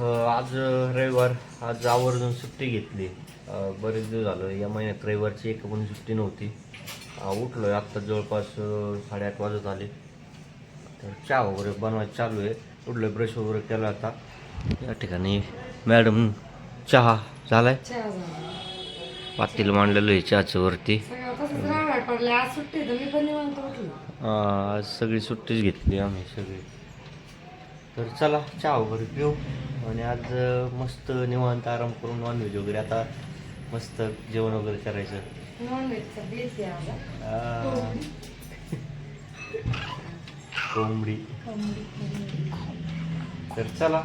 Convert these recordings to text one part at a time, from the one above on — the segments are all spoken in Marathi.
आज रविवार. आज आवर्जून सुट्टी घेतली. बरेच दिवस झालं. या महिन्यात रविवारची एक पण सुट्टी नव्हती. अ, उठलोय. आत्ता जवळपास साडेआठ वाजत आले. तर चहा वगैरे बनवायचं चालू आहे. उठलोय ब्रश वगैरे केला आता. या ठिकाणी मॅडम चहा झालाय. पातील मांडलेलं आहे चहाचं वरती. आहे उठलो. आज सगळी सुट्टीच घेतली आम्ही सगळी. तर चला चहा वगैरे पिऊ. आणि आज मस्त निवांत आराम करून नॉनव्हेज वगैरे. आता मस्त जेवण वगैरे करायचं. हा. कोंबडी तर चला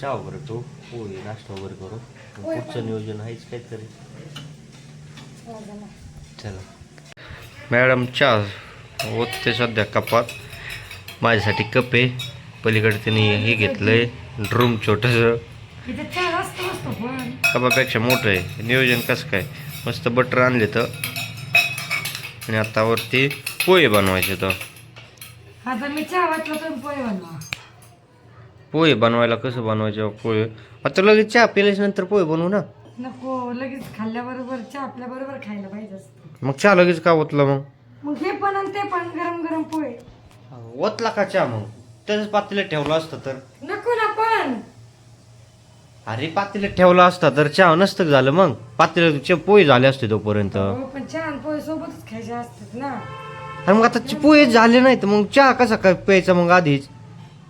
चहा वगैरे पिऊ. पोळी नाश्ता वगैरे करू. पुढचं नियोजन आहेच काहीतरी. झाला. चला. मॅडम चहा ओतते सध्या कपात. माझ्यासाठी कप आहे. पलीकडे त्यांनी हे घेतलंय. ड्रूम छोटंसं. कपापेक्षा मोठं आहे. नियोजन कसं काय? मस्त बटर आणले तर. आणि आता वरती पोहे बनवायचे तर. पोहे बनवा. पोहे बनवायला कसं बनवायचे? पोहे. आता लगेच चहा पिल्याच्या नंतर पोहे बनवू ना. नको लगेच खाल्ल्याबरोबर चहा आपल्याबरोबर खायला पाहिजे मग चहा लगेच का ओतलं मग? मग हे पण आणि ते पण गरम गरम पोहे. ओतला का चहा मग? त्याच पातेल्यात ठेवलं असतं तर. नको ना पण. अरे पातेल्यात ठेवला असता तर चहा नसतं झालं मग. पातेल्यात पोहे झाले असते तोपर्यंत. हो, पण पोहे सोबतच खायचे असतात ना. आणि मग आता चे पोहे झाले नाही तर मग चहा कसा काय प्यायचा मग आधीच?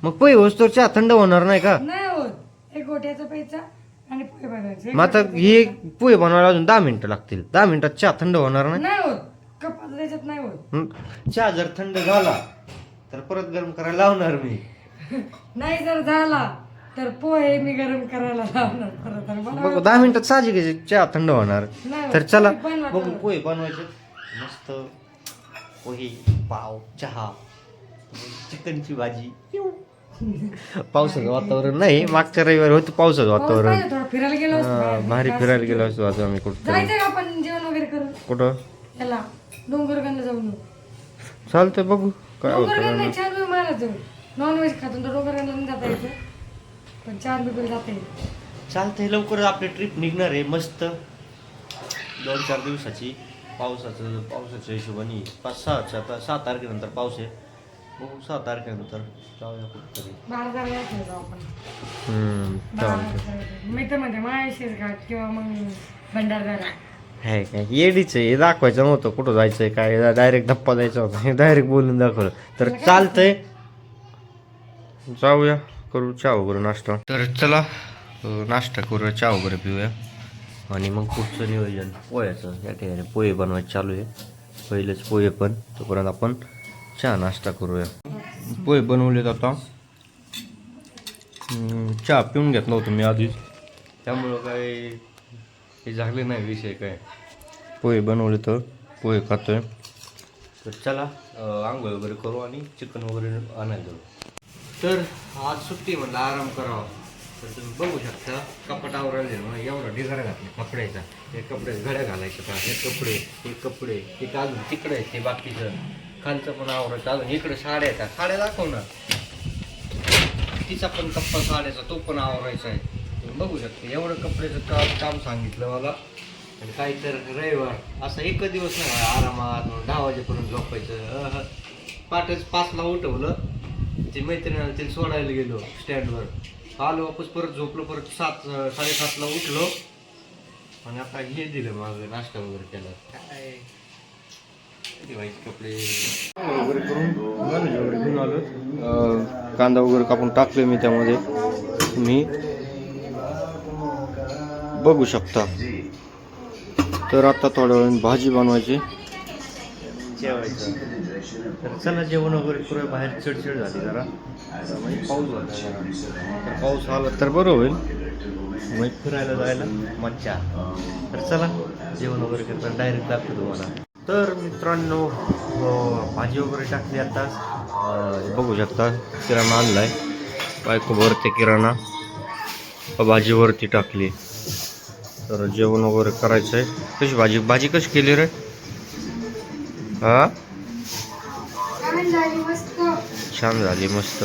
मग पोहे होतो चहा थंड होणार नाही का? नाही होत. एक गोट्याचा प्यायचा आणि पोहे बनवायचे. मग आता हे. पोहे बनवायला अजून दहा मिनिटं लागतील. दहा मिनिटात चहा थंड होणार नाही? नाही होत. कपात त्याच्यात नाही होत. मग चहा जर थंड झाला तर परत गरम करायला लावणार मी नाही जर झाला तर पोहे मी गरम करायला लावणार बघ दहा मिनिटात साहजिक चहा थंड होणार नाही तर. चला बघू. पोहे बनवायचे मस्त पोहे पाव चहा चिकनची भाजी पावसाचं वातावरण नाही मागच्या रविवारी होतं पावसाचं पाऊस वातावरण पाहिजे थोडा फिरायला गेलो असतो बाहेर. भारी काय फिरायला गेलो. असतो आता आम्ही कुठं जायचं का आपण जेवण वगैरे करू कुठं याला डोंगरगंजला जाऊन येऊ. चालतंय बघू काय होतं नाही छान बी जाऊ नॉनव्हेज खातो तर डोंगरगंजला नाही जाता यायचं पण छान बी जाता येईल. चालतंय लवकरच आपली ट्रिप निघणार आहे मस्त. दोन चार दिवसाची पावसाचं पावसाच्या हिशोबाने पाच सहा आता सहा तारखेनंतर पाऊस आहे. बघू सहा तारखेनंतर जाऊया कुठतरी. जायला यायचं जाऊ आपण. हम्म, चालतंय. बाहेर मी तर म्हणते माहेशीर घाट किंवा मग भंडारदरा. आहे काय येडीच आहे. हे दाखवायचं नव्हतं कुठं जायचंय काय डायरेक्ट धप्पा द्यायचा होता. हे डायरेक्ट बोलून दाखवलं. तर चालतंय. जाऊया. करू चहा वगैरे नाश्ता. तर चला नाश्ता करूया चहा वगैरे पिऊया. आणि मग पुढचं नियोजन. पोह्याचं. या ठिकाणी पोहे बनवायचं चालू आहे. पहिलेच पोहे पण. तोपर्यंत आपण चहा नाश्ता करूया. पोहे बनवलेत आता. चहा पिऊन घेत नव्हतं मी आधीच. त्यामुळं काय हे झाले नाही विषय काय. पोहे बनवले तर पोहे खातोय. तर चला आंघोळ वगैरे करू आणि चिकन वगैरे आणायला जाऊ. तर आज सुट्टी म्हणलं आराम करावा. तर तुम्ही बघू शकता कपाटावर आले ना एवढा ढिगारा घातला कपड्याचा हे कपडे घड्या घालायचं का हे कपडे हे कपडे हे अजून तिकडे आहे ते बाकीचं. खालचं पण आवरायचं अजून इकडे साड्या येतात साड्या दाखव ना. तिचा पण कप्पा साड्याचा तो पण आवरायचा आहे. बघू शकता. एवढं कपड्याचं काम काम सांगितलं मला. आणि काही तर रविवार. असा एक दिवस नाही आरामात मग दहा वाजेपर्यंत झोपायचं. पाठच पाचला उठवलं. ते मैत्रिणीला ते सोडायला गेलो स्टँडवर. आलो वापस परत झोपलो परत सात साडेसातला उठलो. आणि आता हे दिलं मग नाश्ता वगैरे केला. काय? कपडे. वगैरे करून घेऊन आलो अं, कांदा वगैरे कापून टाकले मी त्यामध्ये. तुम्ही बघू शकता. तर आता थोड्या वेळ भाजी बनवायची. जेवायचं तर चला जेवण वगैरे पुरे बाहेर चिडचिड झाली जरा. म्हणजे पाऊस झाला तर पाऊस आला तर बरं होईल. मग फिरायला जायला मज्जा. तर चला जेवण वगैरे करता डायरेक्ट दाखवतो तुम्हाला. तर मित्रांनो भाजी वगैरे टाकली आता. बघू शकता किराणा आणलाय. बायको भरते किराणा. भाजीवरती टाकली. तर जेवण वगैरे करायचं आहे. कशी भाजी भाजी कशी केली रे? हा? छान झाली मस्त. छान झाली मस्त.